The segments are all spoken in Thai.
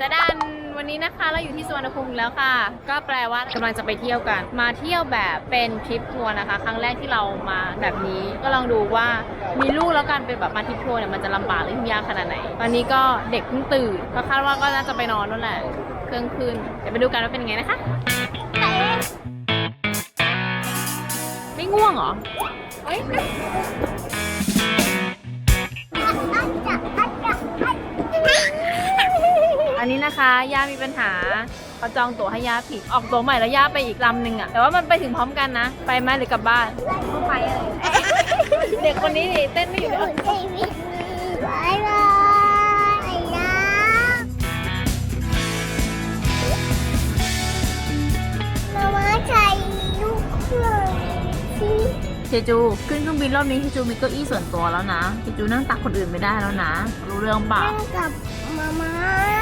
จะดันวันนี้นะคะเราอยู่ที่สุวรรณภูมิแล้วค่ะ ก็แปลว่ากำลังจะไปเที่ยวกัน มาเที่ยวแบบเป็นทริปทัวร์นะคะ ครั้งแรกที่เรามาแบบนี้ ก็ลองดูว่ามีลูกแล้วกันเป็นแบบมาทริปทัวร์เนี่ยมันจะลำบากหรือยุ่งยากขนาดไหน ตอนนี้ก็เด็กเพิ่งตื่นก็คาดว่าก็น่าจะไปนอนนั่นแหละเครื่องคืนเดี๋ยวไปดูกันว่าเป็นยังไงนะคะ ไม่ง่วงเหรอ อันนี้นะคะย่ามีปัญหาเขาจองตั๋วให้ย่าผิดออกตั๋วใหม่แล้วย่าไปอีกลำหนึ่งอะแต่ว่ามันไปถึงพร้อมกันนะ ไปไหมหรือกลับบ้านไปเลยเด็กคนนี้เต้นไม่อยู่เลยบายบายนะมาม่าใช้ลูกเครื่องที่เชจูขึ้นเครื่องบินรอบนี้เชจูมีเก้าอี้ส่วนตัวแล้วนะเชจูนั่งตักคนอื่นไม่ได้แล้วนะ รู้เรื่องเปล่า นั่งกับมาม่า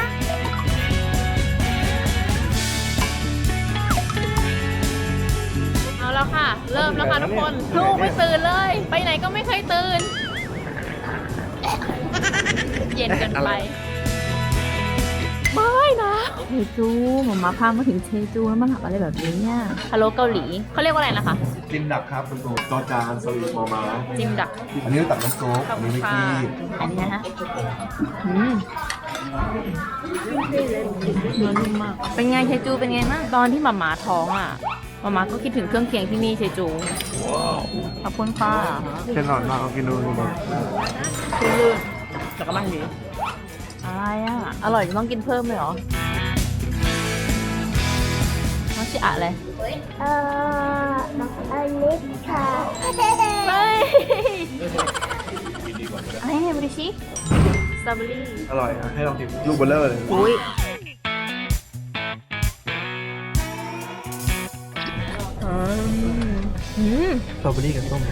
แล้วค่ะ เริ่มแล้วค่ะทุกคน ลูกไม่ตื่นเลย ไปไหนก็ไม่เคยตื่น เย็นเกินไปไม่นะเชจูหมามาพามาถึงเชจูแล้วมาทำอะไรแบบนี้เนี่ยฮัลโหลเกาหลีเขาเรียกว่าอะไรนะคะ จิมดักครับคุณตู่จอจานสวีทมอมา จิมดัก อันนี้ตัดน้ำซุปขอบอันคุนี้ณวิกค่ะกี้อันนี้นะคะอืมเนื้อนุ่มมาก เป็นไงเชจูเป็นไงบ้างตอนที่หมาหมาท้องอะห มาหมาก็คิดถึงเครื่องเคียงที่นี่เชจูขอบคุณค่ะเช่นหลอดมากเอากินดูดูคือลื่นแต่ก็มันดีอะไรอะ อร่อยจะต้องกินเพิ่มเลยเหรอมัชิอะอะไรเอ่ออันนี้ค่ะเฮ้ยอะไรเนี่ยบริชิสตรอเบอรี่อร่อยอะให้ลองกินลูกเบลเลอร์เลยอุ้ย สตรอเบอรี่กับส้ม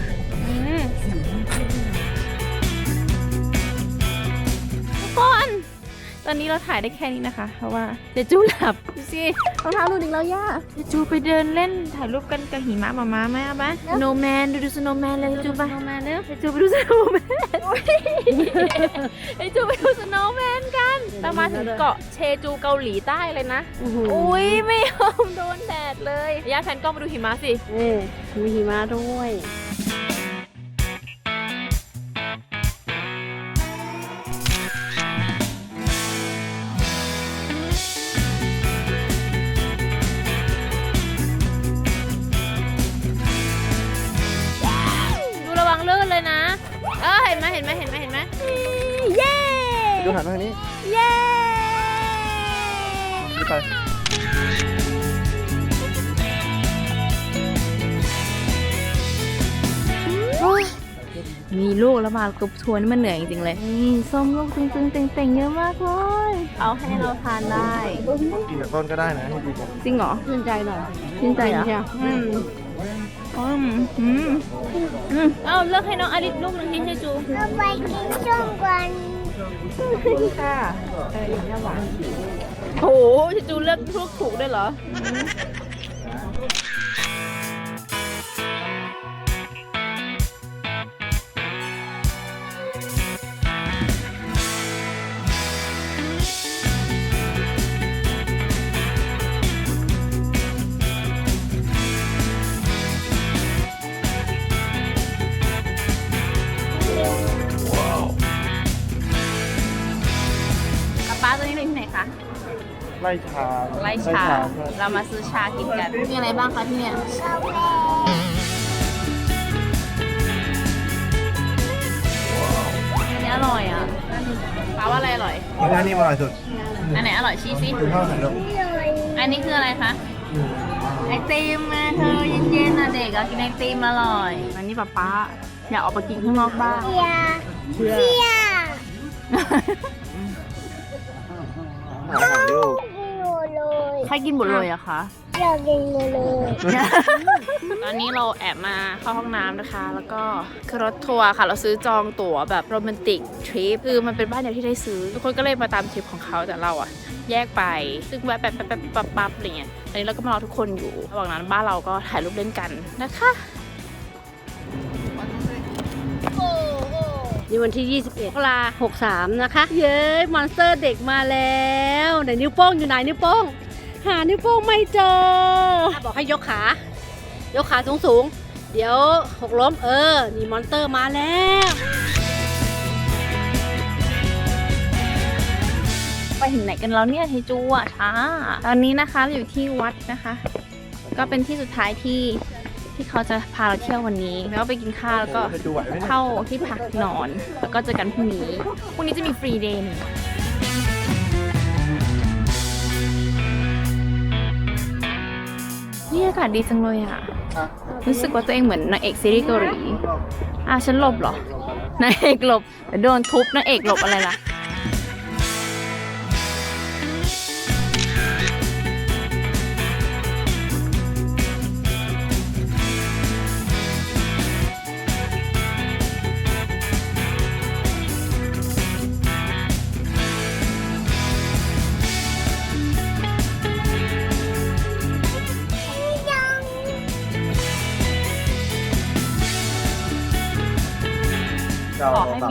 อนนี้เราถ่ายได้แค่นี้นะคะ เพราะว่าเจจูหลับดูสิรองเท้าหลุดอีกแล้วย่าเจจูไปเดินเล่นถ่ายรูปกันกับหิมะมามาไหมเอาปะสโนว์แมนดูดูสโนว์แมนเลยเจจูไปสโนว์แมนเร็วเจจูไปดูสโนว์แมนเจจูไปดูสโนว์แมนกันเรามาถึงเกาะเชจูเกาหลีใต้เลยนะอุ้ยไม่ยอมโดนแดดเลยย่าแพนกล้องมาดูหิมะสิเออมีหิมะด้วย เออเห็นไหมเห็นไหมเห็นไหมเห็นไหมเย้ดูหันมาทางนี้เย้นี่ไปมีลูกแล้วมากรุ๊ปทัวร์นี่มันเหนื่อยจริงๆเลยนี่ส้มลูกตึงๆเต่งๆเยอะมากเลย เอาให้เราทานได้ กินกับต้นก็ได้นะให้ดีกว่าจริงเหรอชื่นใจหน่อยชื่นใจเหรอใช่อืม อืมอืมอืมเอาเลือกให้น้องอลิสลูกหนึ่งที่เชจูเราไปกินส้มกันค่ะเอออย่างนี้หวานโหเชจูเลือกลูกถูกด้วยเหรอ ป๊าป๊าตัวนี้อยู่ที่ไหนคะ ไล่ชาไล่ชา เรามาซื้อชากินกัน มีอะไรบ้างคะที่เนี่ยกาแฟอันนี้อร่อยอะป้าว่าอะไรอร่อยอันนี้มาอร่อยสุดอันไหนอร่อยชี้สิคือข้าวหันลงเลยอันนี้คืออะไรคะ ไอติมมาเธอเย็นๆนะเด็กอะกินไอติมอร่อย อันนี้ป๊าป๊าอยากออกไปกินข้างนอกบ้าง เชียร์เชียร์ อาหารลูกกินหมดเลยใครกินหมดเลยอะคะ อยากกินหมดเลยตอนนี้เราแอบมาเข้าห้องน้ำนะคะ แล้วก็คือรถทัวร์ค่ะ เราซื้อจองตั๋วแบบโรแมนติกทริปคือมันเป็นบ้านเดียวที่ได้ซื้อ ทุกคนก็เลยมาตามทริปของเขาแต่เราอะแยกไป ซึ่งแวะแป๊บแป๊บแป๊บปั๊บปั๊บอะไรเงี้ยตอนนี้เราก็มารอทุกคนอยู่ระหว่างนั้นบ้านเราก็ถ่ายรูปเล่นกันนะคะ โอ้โหนี่วันที่ 21มกรา63 นะคะ เย้ยมอนสเตอร์เด็กมาแล้วไหนนิ้วโป้งอยู่ไหนนิ้วโป้ง หานิ้วโป้งไม่เจอบอกให้ยกขา ยกขาสูงสูงๆเดี๋ยวหกล้มเออ นี่มอนสเตอร์มาแล้ว ไปถึงไหนกันแล้วเนี่ยเทจูอะช้าตอนนี้นะคะเราอยู่ที่วัดนะคะ ก็เป็นที่สุดท้ายที่ ที่เขาจะพาเราเที่ยววันนี้ แล้วก็ไปกินข้าวแล้วก็จะดูไหวไหมเนี่ยเข้าที่พักนอน แล้วก็เจอกันพรุ่งนี้ พรุ่งนี้จะมีฟรีเดย์หนึ่งนี่อากาศดีจังเลยอะ รู้สึกว่าตัวเองเหมือนนางเอกซีรีส์เกาหลี อะฉันหลบเหรอ นางเอกหลบเดี๋ยวโดนทุบนางเอกหลบอะไรล่ะ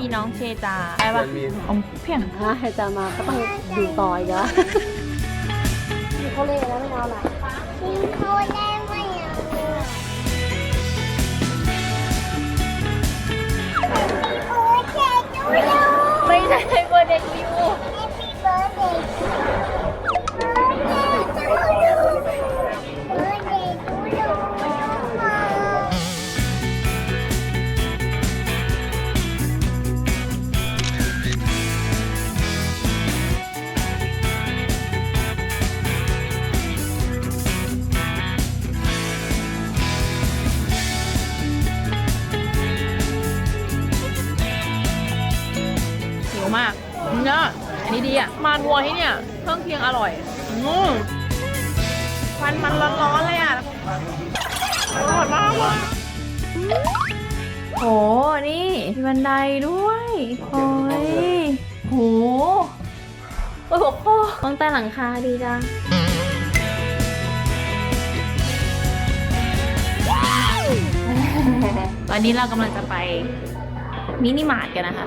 เจ้าขอให้มีน้องเชจาได้ปะมีอมเพียงถ้าให้จะมาก็ต้องดูต่อยกะมีเขาเล่แล้วไม่เอาละกินโคได้ไหมอะโอ้ยเจ๊ดูดูไม่ใช่เบอร์เด็ก นี่ยอันนี้ดีอะ มาวัวที่เนี่ยเครื่องเคียงอร่อย อืมควันมันร้อนๆเลยอะอร่อยมากว่ะโห นี่มีบันไดด้วยโอ้ยโห โอ้โหพ่อต้องใต้หลังคาดีจังตอนนี้เรากำลังจะไปมินิมาร์ทกันนะคะ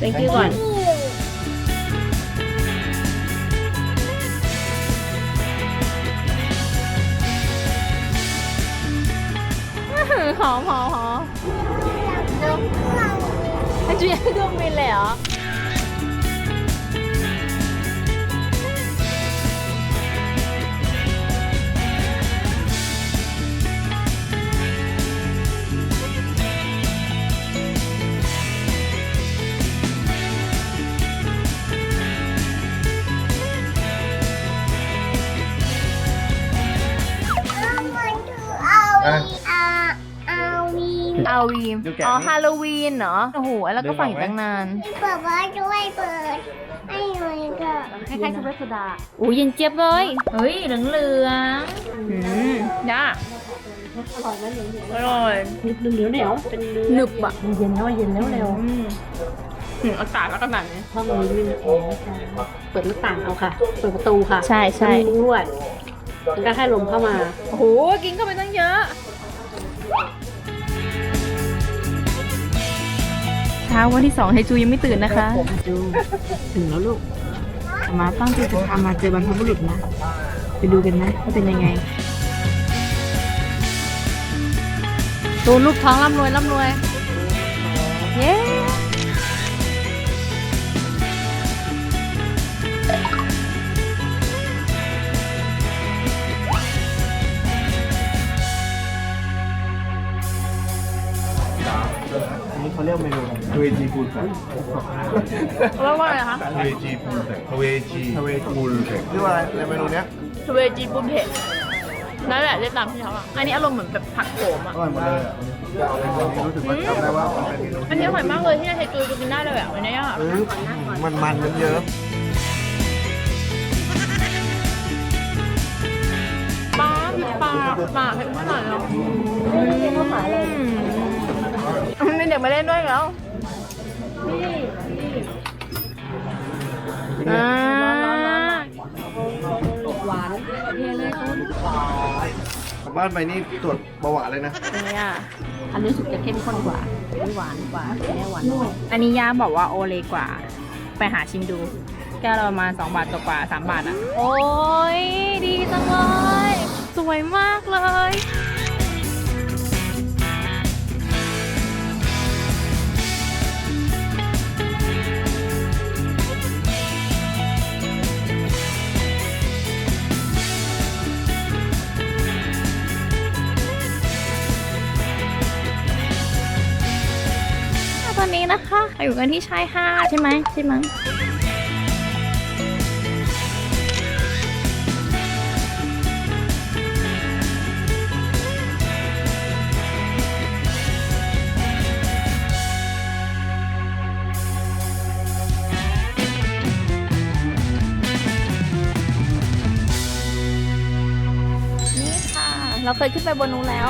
thank you ก่อน หอมหอมหอมให้จุ๊ยเครื่องบินเลยเหรอ อาวีมดูแกะอ๋อนี่ ฮาโลวีนเหรอ โอ้โห แล้วก็ฝังอีกตั้งนาน เปิดว่าด้วยเปิดให้หน่อยก็คล้ายๆซุปเปอร์โซดาอู้เย็นเจี๊ยบเลย เฮ้ยเหลืองเหลืองๆอืมย่าอร่อยนะเหนียวอร่อยๆเหนียวเหนียวๆเป็นเนื้อหนึบอะเย็นแล้วเย็นแล้วเร็วอืมถึงอากาศก็ขนาดนี้ห้องนี้ไม่มีแอร์ค่ะเปิดหน้าต่างเอาค่ะ เปิดประตูค่ะใช่ใช่มีมุ้งลวดมันก็ให้ลมเข้ามา โอ้โห กินเข้าไปตั้งเยอะ ช้าวันที่สองไฮจูยังไม่ตื่นนะคะดูถึงแล้วลูกมาตั้งใจจะพามาเจอบรรพบุรุษนะ ไปดูกันนะว่าเป็นยังไง ตูนลูกท้องร่ำรวยร่ำรวย เย้ อันนี้เขาเรียกเมนูทเวจีฟูลแฟแล้วว่าอะไรคะทเวจีปูนแผกทเวจีทเวจีปูนแผกชื่อว่าอะไรในเมนูเนี้ยทเวจีบุญเผ็ดนั่นแหละเรียกตามที่เขาอะอันนี้อารมณ์เหมือนแบบผักโขมอะอร่อยหมดเลยอะรู้สึกว่าจำได้ว่ามันเป็นเมนูอันนี้อร่อยมากเลยที่ในไทยจูกินได้เลยอะวันนี้อะเออมันมันเยอะปลาปลาปลาเผ็ดขนาดแล้วมี เด็กมาเล่นด้วยแล้วอ่าหวานเทเลยต้นๆกลับบ้านไปนี่ตรวจเบาหวานเลยนะเนี่ย อันนี้รู้สึกจะเข้มข้นกว่าไม่หวานกว่าแม่หวานน้อยอันนี้ย่าบอกว่าโอเลกว่า ไปหาชิมดู แก้วละประมาณ2บาทกว่าๆ3บาทอะ โอ้ยดีจังเลย สวยมากเลย นนี้นะคะอยู่กันที่ชายหาดใช่ไหมใช่ไหมนี่ค่ะเราเคยขึ้นไปบนนู้นแล้ว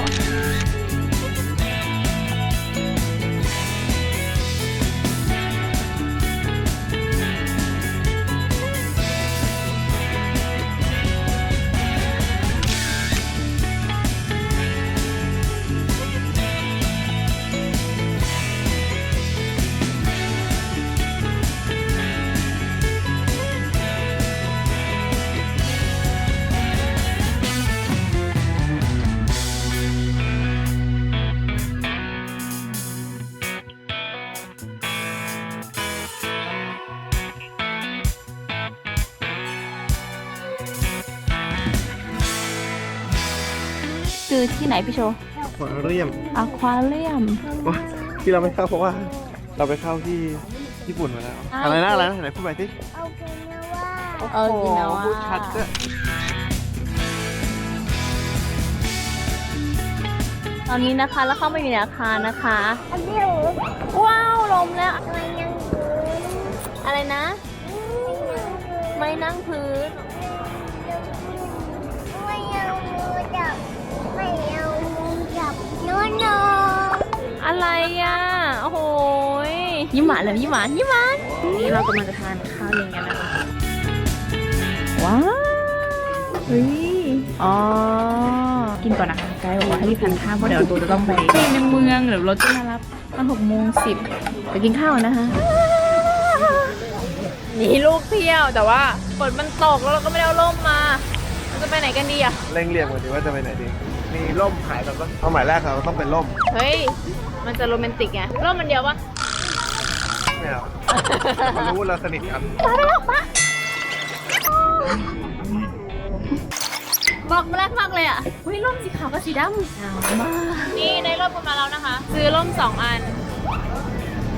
คือที่ไหนพี่โชว์ขอเรียมอควาเรียม ที่เราไม่เข้าเพราะว่า เราไปเข้าที่ญี่ปุ่นมาแล้วอ้าวอะไรนะอะไรนะไหนพูดไปสิเอากันนะว่าเออกินแล้วพูดชัดด้วยตอนนี้นะคะแล้วเข้ามาอยู่ในอาคารนะคะ อันนี้หนูว้าวลมแล้วไม่ยังคืนอะไรนะไม่ยังคืนไม่นั่งพื้นไม่เอามือจับ ไม่เอามือจับโนโนอะไรอะ โอ้โหยยิ้มหวานเลยยิ้มหวานยิ้มหวานนี่เรากำลังจะทานข้าวเย็นกันนะคะว้าวเฮ้ยอ๋อ กินก่อนนะคะไกด์บอกว่าให้รีบทานข้าวเพราะเดี๋ยวตัวจะต้องไปในเมืองเดี๋ยวรถจะมารับตอนหกโมงสิบไปกินข้าวนะคะนี่ลูกเที่ยวแต่ว่าฝนมันตกแล้วเราก็ไม่ได้เอาร่มมาเรา จะไปไหนกันดีอะเร่งเรียกมาดีว่าจะไปไหนดี มีร่มขายแบบว่าเอาหมายแรกเราต้องเป็นร่มเฮ้ย มันจะโรแมนติกไงร่มมันเดียวปะไม่เอาเขารู้ว่าเราสนิทกันบอกมาแรกมากเลยอะเฮ้ยร่มสีขาวกับสีดำหนาวมาก นี่ได้ร่มกันมาแล้วนะคะ ซื้อร่มสองอัน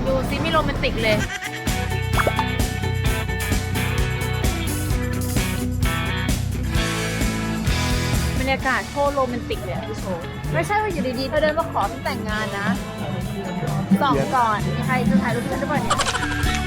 ดูซิไม่โรแมนติกเลย รรยากาศโคตรโรแมนติกเลยอะพี่โชว์ไม่ใช่ว่าอยู่ดีๆเธอเดินมาขอฉันแต่งงานนะส่องก่อนมีใครจะถ่ายรูปฉันหรือเปล่าเนี่ย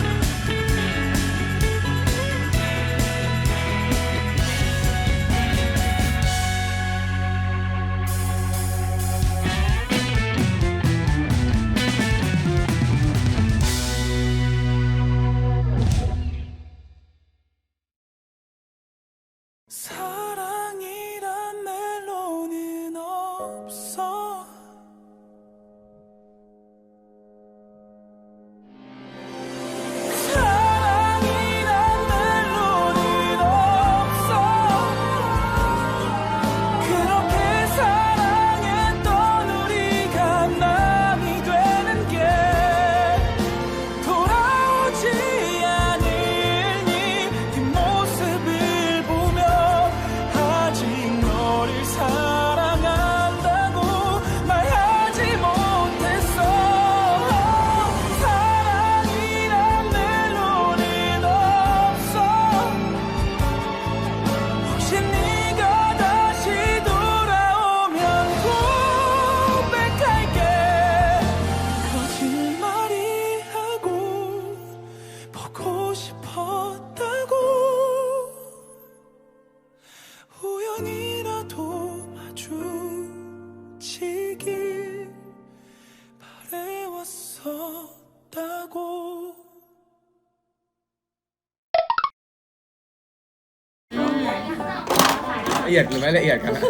เอียดหรือไม่ละเอียดกันนะ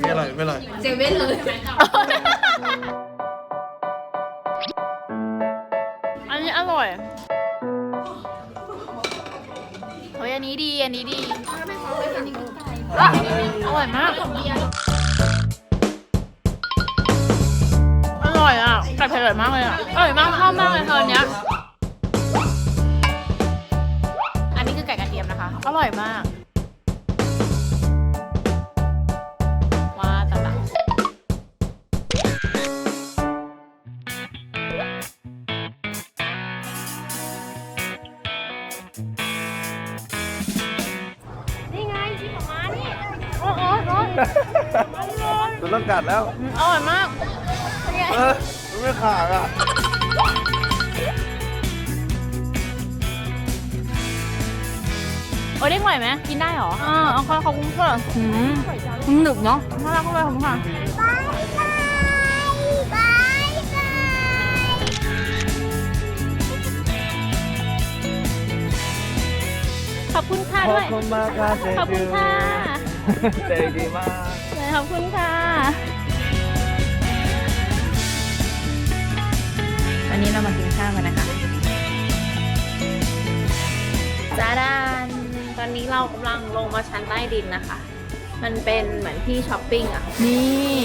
ไม่อร่อยไม่อร่อยอันนี้อร่อยเฮ้ยอันนี้ดีอันนี้ดีอร่อยมากอร่อยอะไก่เผ็ดมากเลยอะอร่อยมากชอบมากเลยเธออันเนี้ย ร่อยมากว้าตะตะนี่ไงที่ของม้านี่โอ้โหโอ้โหมันต้องกัดแล้ว อร่อยมากเป็นไง เออมันไม่ขาดอะ โอ้เด้งไหวไหมกินได้เหรออ่าเอาข้าวเขาคุ้มเถอะหืมหนึบเนาะน่ารักมากเลยขอบคุณค่ะ บายบายบายบายขอบคุณค่ะขอด้บวยคุณมากค่ะเจขอบคุณค่ะ ใจดีมาก ขอบคุณค่ะ วันนี้เรามากินข้าวกันนะคะจ้าดาน ตอนนี้เรากำลังลงมาชั้นใต้ดินนะคะ มันเป็นเหมือนที่ช้อปปิ้งอะนี่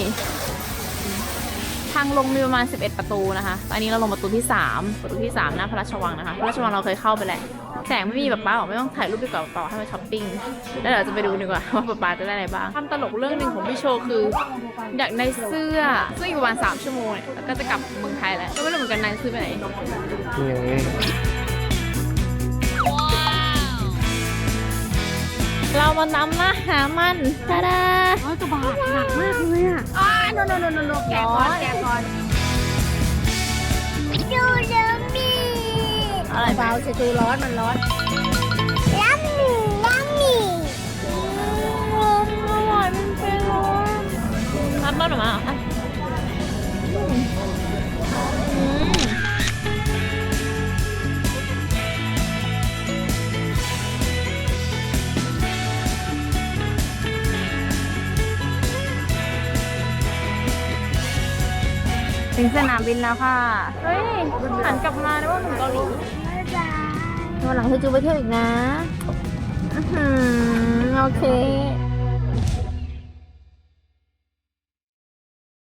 ทางลงมีประมาณ 11 ประตูนะคะ ตอนนี้เราลงประตูที่ 3 ประตูที่ 3 หน้าพระราชวังนะคะ พระราชวังเราเคยเข้าไปแหละแสงไม่มีแบบป้าบอกไม่ต้องถ่ายรูปดีกว่าป้าบอกให้มาช้อปปิ้ง แล้วเดี๋ยวเราจะไปดูดีกว่าว่าป๊าป๊าจะได้อะไรบ้างความตลกเรื่องหนึ่งของพี่โชว์คือ อยากได้เสื้อเสื้ออยู่ประมาณ 3 ชั่วโมงเนี่ยแล้วก็จะกลับเมืองไทยแล้ว ก็ไม่รู้เหมือนกันนายซื้อไปไหน นี่ เรามานำหน้าหามันตาดาร้อยกว่าบาทหนักมากเลยอะอ่าโนโนโนโนโนแกะก่อนแกะก่อนดูเดมีอะไรเบาเชจูร้อนมันร้อน นามบินแล้วค่ะ เฮ้ยหันกลับมาได้ว่าหนุ่มเกาหลีวันหลังเธอจูไปเที่ยวอีกนะอื้อหือโอเค